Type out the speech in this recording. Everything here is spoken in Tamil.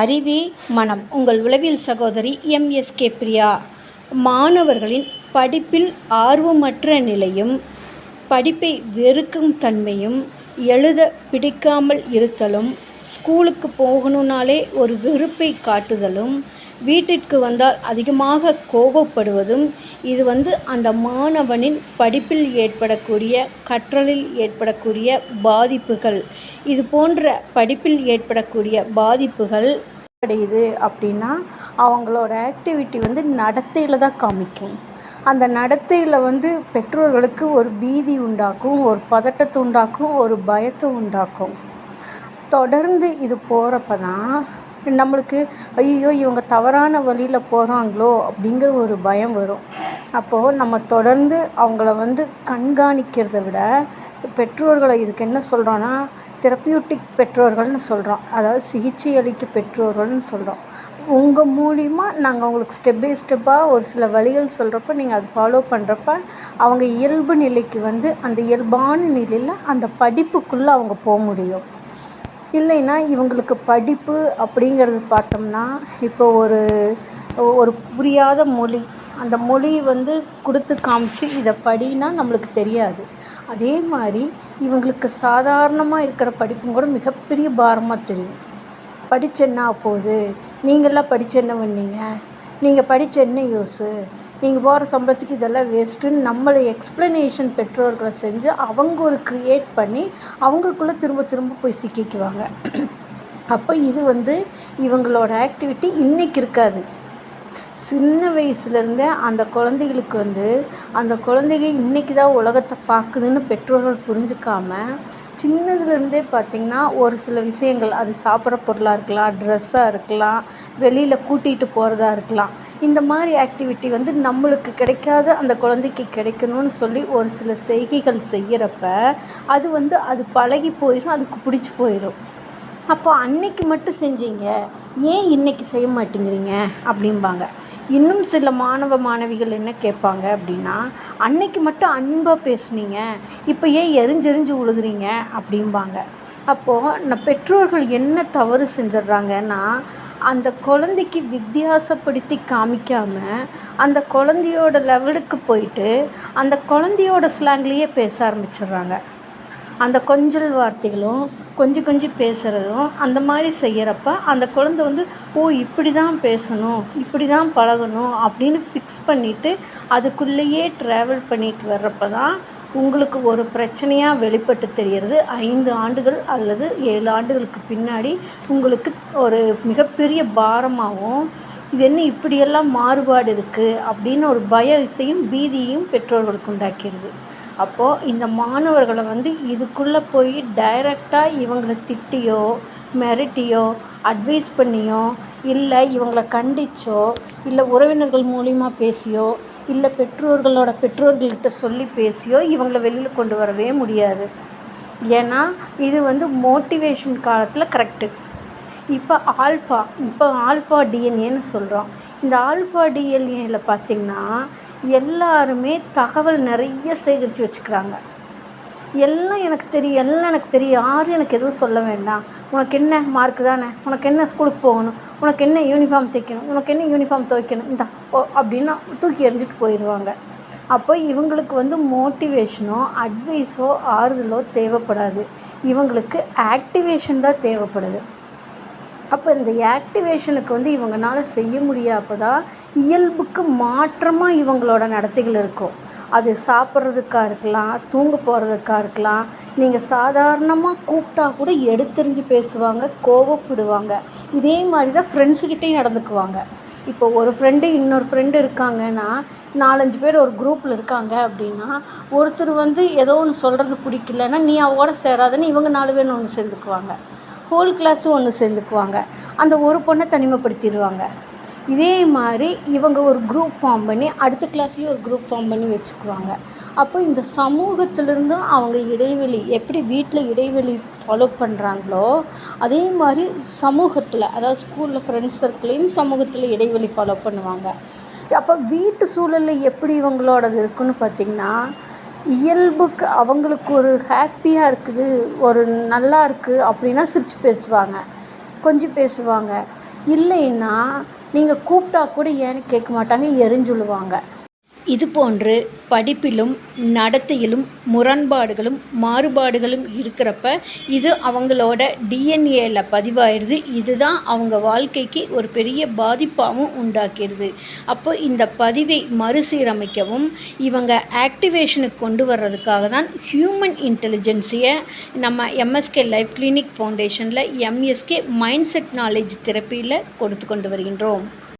அறிவே மனம். உங்கள் உளவியல் சகோதரி எம்எஸ்கே பிரியா. மாணவர்களின் படிப்பில் ஆர்வமற்ற நிலையும் படிப்பை வெறுக்கும் தன்மையும் எழுத பிடிக்காமல் இருத்தலும் ஸ்கூலுக்கு போகணுன்னாலே ஒரு வெறுப்பை காட்டுதலும் வீட்டிற்கு வந்தால் அதிகமாக கோபப்படுவதும் இது வந்து அந்த மாணவனின் படிப்பில் ஏற்படக்கூடிய கற்றலில் ஏற்படக்கூடிய பாதிப்புகள். இது போன்ற படிப்பில் ஏற்படக்கூடிய பாதிப்புகள் அடையுது அப்படின்னா அவங்களோட ஆக்டிவிட்டி வந்து நடத்தையில் தான் காமிக்கும். அந்த நடத்தையில் வந்து பெற்றோர்களுக்கு ஒரு பீதி உண்டாக்கும் ஒரு பதட்டத்தை உண்டாக்கும் ஒரு பயத்தை உண்டாக்கும். தொடர்ந்து இது போகிறப்ப தான் நம்மளுக்கு ஐயோ இவங்க தவறான வழியில் போகிறாங்களோ அப்படிங்கிற ஒரு பயம் வரும். அப்போது நம்ம தொடர்ந்து அவங்கள வந்து கண்காணிக்கிறத விட பெற்றோர்களை இதுக்கு என்ன சொல்கிறோன்னா தெரப்பியூட்டிக் பெற்றோர்கள்னு சொல்கிறோம் அதாவது சிகிச்சை அளிக்க பெற்றோர்கள்னு சொல்கிறோம் உங்கள் மூலிமா நாங்கள் உங்களுக்கு ஸ்டெப் பை ஸ்டெப்பாக ஒரு சில வழிகள் சொல்கிறப்ப நீங்கள் அதை ஃபாலோ பண்ணுறப்ப அவங்க இயல்பு நிலைக்கு வந்து அந்த இயல்பான நிலையில் அந்த படிப்புக்குள்ளே அவங்க போக முடியும். இல்லைன்னா இவங்களுக்கு படிப்பு அப்படிங்கிறது பார்த்தோம்னா இப்போ ஒரு ஒரு புரியாத மொழி. அந்த மொழி வந்து கொடுத்து காமிச்சு இதை படின்னா நம்மளுக்கு தெரியாது. அதே மாதிரி இவங்களுக்கு சாதாரணமாக இருக்கிற படிப்பும் கூட மிகப்பெரிய பாரமாக தெரியும். படித்து என்ன போகுது நீங்களாம் படித்து என்ன பண்ணீங்க நீங்கள் படித்து என்ன யூஸு நீங்கள் போகிற சம்பளத்துக்கு இதெல்லாம் வேஸ்ட்டுன்னு நம்மளை எக்ஸ்ப்ளனேஷன் பெற்றோர்களை செஞ்சு அவங்க ஒரு க்ரியேட் பண்ணி அவங்களுக்குள்ளே திரும்ப திரும்ப போய் சிக்கிக்குவாங்க. அப்போ இது வந்து இவங்களோட ஆக்டிவிட்டி இன்றைக்கி இருக்காது. சின்ன வயசுலேருந்தே அந்த குழந்தைகளுக்கு வந்து அந்த குழந்தைங்க இன்றைக்கி தான் உலகத்தை பார்க்குதுன்னு பெற்றோர்கள் புரிஞ்சுக்காம சின்னதுலேருந்தே பார்த்திங்கன்னா ஒரு சில விஷயங்கள் அது சாப்பிட்ற பொருளாக இருக்கலாம் ட்ரெஸ்ஸாக இருக்கலாம் வெளியில் கூட்டிகிட்டு போகிறதா இருக்கலாம். இந்த மாதிரி ஆக்டிவிட்டி வந்து நம்மளுக்கு கிடைக்காத அந்த குழந்தைக்கு கிடைக்கணும்னு சொல்லி ஒரு சில செய்கைகள் செய்கிறப்ப அது வந்து அது பழகி போயிடும் அதுக்கு பிடிச்சி போயிடும் அப்போ அன்னைக்கு மட்டும் செஞ்சீங்க. ஏன் இன்னைக்கு செய்ய மாட்டேங்கிறீங்க? அப்படிம்பாங்க. இன்னும் சில மாணவ மாணவிகள் என்ன கேட்பாங்க அப்படின்னா அன்னைக்கு மட்டும் அன்பாக பேசுனீங்க. இப்போ ஏன் எரிஞ்செரிஞ்சு விழுகுறீங்க அப்படிம்பாங்க. அப்போது நான் பெற்றோர்கள் என்ன தவறு செஞ்சிட்றாங்கன்னா அந்த குழந்தைக்கு வித்தியாசப்படுத்தி காமிக்காமல் அந்த குழந்தையோட லெவலுக்கு போயிட்டு அந்த குழந்தையோட ஸ்லாங்லேயே பேச ஆரம்பிச்சிடுறாங்க அந்த கொஞ்சல் வார்த்தைகளும் கொஞ்சம் கொஞ்சி பேசுகிறதும் அந்த மாதிரி செய்கிறப்ப அந்த குழந்த வந்து ஓ இப்படி தான் பேசணும் இப்படி தான் பழகணும் அப்படின்னு ஃபிக்ஸ் பண்ணிவிட்டு அதுக்குள்ளேயே ட்ராவல் பண்ணிட்டு வர்றப்ப தான் உங்களுக்கு ஒரு பிரச்சனையாக வெளிப்பட்டு தெரிகிறது ஐந்து ஆண்டுகள் அல்லது ஏழு ஆண்டுகளுக்கு பின்னாடி உங்களுக்கு ஒரு மிகப்பெரிய பாரமாகவும் இது என்ன இப்படியெல்லாம் மாறுபாடு இருக்குது அப்படின்னு ஒரு பயத்தையும் பீதியையும் பெற்றோர்களுக்கு உண்டாக்கிடுது. அப்போது இந்த மாணவர்களை வந்து இதுக்குள்ளே போய் டைரெக்டாக இவங்களை திட்டியோ மிரட்டியோ அட்வைஸ் பண்ணியோ இல்லை இவங்களை கண்டிச்சோ இல்லை உறவினர்கள் மூலிமா பேசியோ இல்லை பெற்றோர்களோட பெற்றோர்கள்கிட்ட சொல்லி பேசியோ இவங்களை வெளியில் கொண்டு வரவே முடியாது. ஏன்னா இது வந்து மோட்டிவேஷன் காலத்தில் கரெக்டு இப்போ ஆல்ஃபா இப்போ ஆல்ஃபா டிஎன்ஏன்னு சொல்கிறோம் இந்த ஆல்ஃபா டிஎன்ஏல பார்த்திங்கன்னா எல்லாருமே தகவல் நிறைய சேகரித்து வச்சுக்கிறாங்க. எல்லாம் எனக்கு தெரியும் எல்லாம் எனக்கு தெரியும். யாரும் எனக்கு எதுவும் சொல்ல வேண்டாம். உனக்கு என்ன மார்க்கு தானே? உனக்கு என்ன ஸ்கூலுக்கு போகணும்? உனக்கு என்ன யூனிஃபார்ம் தைக்கணும்? உனக்கு என்ன யூனிஃபார்ம் துவைக்கணும்? இந்த போ அப்படின்னா தூக்கி எறிஞ்சிட்டு போயிடுவாங்க. அப்போ இவங்களுக்கு வந்து மோட்டிவேஷனோ அட்வைஸோ ஆறுதலோ தேவைப்படாது. இவங்களுக்கு ஆக்டிவேஷன் தான் தேவைப்படுது. அப்போ இந்த ஆக்டிவேஷனுக்கு வந்து இவங்கனால செய்ய முடியாப்போ தான் இயல்புக்கு மாற்றமாக இவங்களோட நடத்தைகள் இருக்கும். அது சாப்பிட்றதுக்கா இருக்கலாம் தூங்க போகிறதுக்கா இருக்கலாம் நீங்கள் சாதாரணமாக கூப்பிட்டா கூட எடுத்தெறிஞ்சு பேசுவாங்க கோவப்படுவாங்க. இதே மாதிரி தான் ஃப்ரெண்ட்ஸுக்கிட்டேயும் நடந்துக்குவாங்க. இப்போ ஒரு ஃப்ரெண்டு இன்னொரு ஃப்ரெண்டு இருக்காங்கன்னா நாலஞ்சு பேர் ஒரு குரூப்பில் இருக்காங்க அப்படின்னா ஒருத்தர் வந்து ஏதோ ஒன்று சொல்கிறது பிடிக்கலன்னா நீ அவோட சேராதன்னு இவங்க நாலு பேர் ஒன்று சேர்ந்துக்குவாங்க. ஹோல் கிளாஸும் ஒன்று சேர்ந்துக்குவாங்க. அந்த ஒரு பொண்ணை தனிமைப்படுத்திடுவாங்க. இதே மாதிரி இவங்க ஒரு குரூப் ஃபார்ம் பண்ணி அடுத்த கிளாஸ்லேயும் ஒரு குரூப் ஃபார்ம் பண்ணி வச்சுக்குவாங்க. அப்போ இந்த சமூகத்திலேருந்தும் அவங்க இடைவெளி எப்படி வீட்டில் இடைவெளி ஃபாலோ பண்ணுறாங்களோ அதே மாதிரி சமூகத்தில் அதாவது ஸ்கூலில் ஃப்ரெண்ட்ஸ் சர்க்கிளையும் சமூகத்தில் இடைவெளி ஃபாலோ பண்ணுவாங்க. அப்போ வீட்டு சூழலில் எப்படி இவங்களோடது இருக்குன்னு பார்த்திங்கன்னா இயல்புக்கு அவங்களுக்கு ஒரு ஹாப்பியாக இருக்குது ஒரு நல்லா இருக்குது அப்படின்னா சிரித்து பேசுவாங்க கொஞ்சி பேசுவாங்க. இல்லைன்னா நீங்கள் கூப்பிட்டா கூட ஏன்னு கேட்க மாட்டாங்க எரிஞ்சுழுவாங்க இதுபோன்று படிப்பிலும் நடத்தையிலும் முரண்பாடுகளும் மாறுபாடுகளும் இருக்கிறப்ப இது அவங்களோட டிஎன்ஏல பதிவாயிடுது. இதுதான் அவங்க வாழ்க்கைக்கு ஒரு பெரிய பாதிப்பாகவும் உண்டாக்கிடுது. அப்போ இந்த பதிவை மறுசீரமைக்கவும் இவங்க ஆக்டிவேஷனுக்கு கொண்டு வர்றதுக்காக தான் ஹியூமன் இன்டெலிஜென்ஸியை நம்ம எம்எஸ்கே லைஃப் கிளினிக் ஃபவுண்டேஷனில் எம்எஸ்கே மைண்ட் செட் நாலேஜ் தெரப்பியில் கொடுத்து கொண்டு வருகின்றோம்.